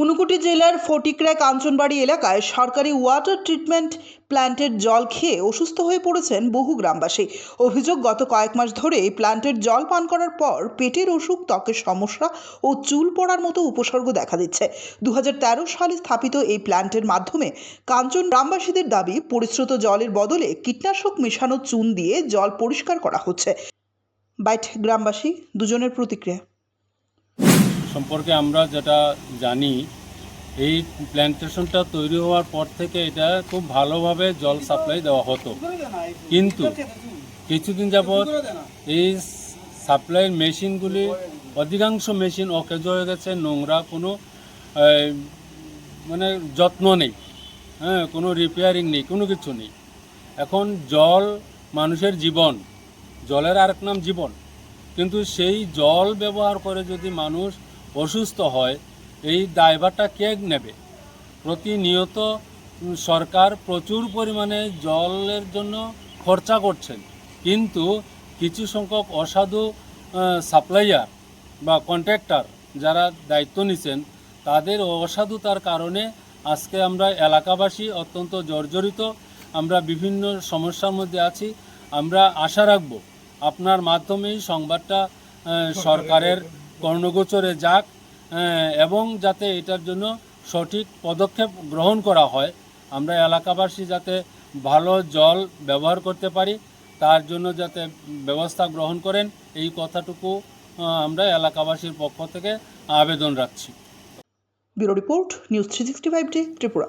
ঊনকোটি জেলার ফটিকরা কাঞ্চনবাড়ি এলাকায় সরকারি ওয়াটার ট্রিটমেন্ট প্ল্যান্টের জল খেয়ে অসুস্থ হয়ে পড়েছেন বহু গ্রামবাসী। অভিযোগ, গত কয়েক মাস ধরে প্ল্যান্টের জল পান করার পর পেটের অসুখ, ত্বকের সমস্যা ও চুল পড়ার মতো উপসর্গ দেখা দিচ্ছে। দু হাজার তেরো সালে স্থাপিত এই প্ল্যান্টের মাধ্যমে কাঞ্চন গ্রামবাসীদের দাবি, পরিশ্রুত জলের বদলে কীটনাশক মেশানো চুন দিয়ে জল পরিষ্কার করা হচ্ছে। বাইট, গ্রামবাসী, দুজনের প্রতিক্রিয়া। সম্পর্কে আমরা যেটা জানি, এই প্ল্যান্টেশনটা তৈরি হওয়ার পর থেকে এটা খুব ভালোভাবে জল সাপ্লাই দেওয়া হতো। কিন্তু কিছুদিন যাবৎ এই সাপ্লাইয়ের মেশিনগুলি অধিকাংশ মেশিন অকেজ হয়ে গেছে, নোংরা, কোনো মানে যত্ন নেই। হ্যাঁ কোনো রিপেয়ারিং নেই, কোনো কিছু নেই। এখন জল মানুষের জীবন, জলের আরেক নাম জীবন। কিন্তু সেই জল ব্যবহার করে যদি মানুষ অসুস্থ হয়, এই দায়ভারটা কে নেবে? প্রতিনিয়ত সরকার প্রচুর পরিমাণে জলের জন্য খরচা করছেন। কিন্তু কিছু সংখ্যক অসাধু সাপ্লাইয়ার বা কন্ট্রাক্টর যারা দায়িত্ব নিছেন, তাদের অসাধুতার কারণে আজকে আমরা এলাকাবাসী অত্যন্ত জর্জরিত। আমরা বিভিন্ন সমস্যার মধ্যে আছি। আমরা আশা রাখব আপনার মাধ্যমেই সংবাদটা সরকারের কর্ণগোচরে যাক এবং যাতে এটার জন্য সঠিক পদক্ষেপ গ্রহণ করা হয়, আমরা এলাকাবাসী যাতে ভালো জল ব্যবহার করতে পারি, তার জন্য যাতে ব্যবস্থা গ্রহণ করেন, এই কথাটুকু আমরা এলাকাবাসীর পক্ষ থেকে আবেদন রাখছি। Bureau report, news three sixty five day, Tripura.